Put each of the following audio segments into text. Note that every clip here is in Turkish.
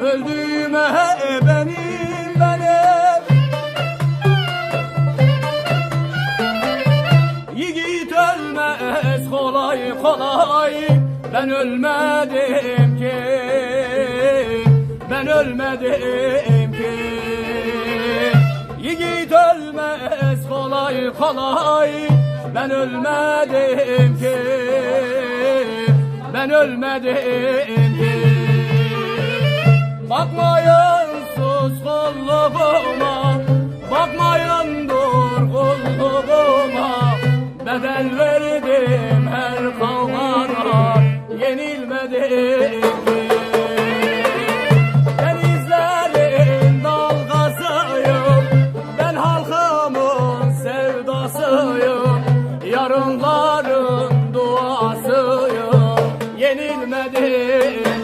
Öldüğüme benim benim. Yiğit ölmez kolay kolay. Ben ölmedim ki. Ben ölmedim ki. Yiğit ölmez kolay kolay. Ben ölmedim ki. Ben ölmedim ki Bakmayın sus kulluğuma Bakmayın dur kulluğuma. Bedel verdim her kavgana Yenilmedim Denizlerin dalgasıyım Ben halkımın sevdasıyım. Yarınların duasıyım Yenilmedim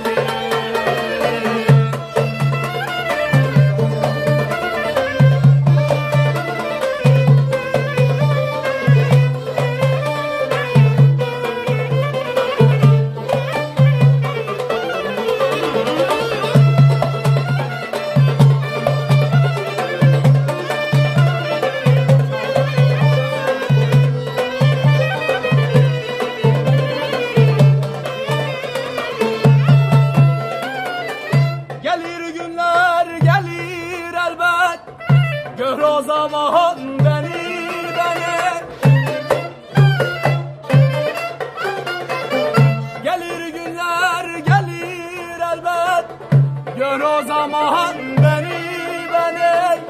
Gelir günler gelir elbet. Gör o zaman beni beni. Gelir günler gelir elbet. Gör o zaman beni beni.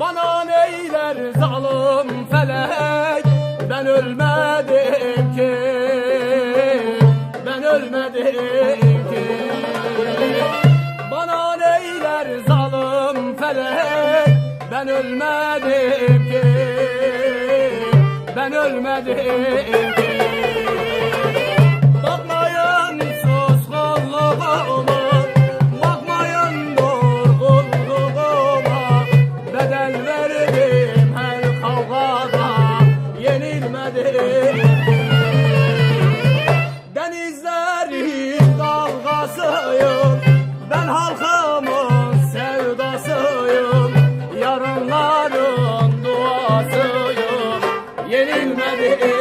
Bana neyler zalim felek. Ben ölmedim ki Ben ölmedim ki. Bana neyler zalim felek Ben ölmedim ki. Ben ölmedim ki Yarınların duasıyım Yenilmedim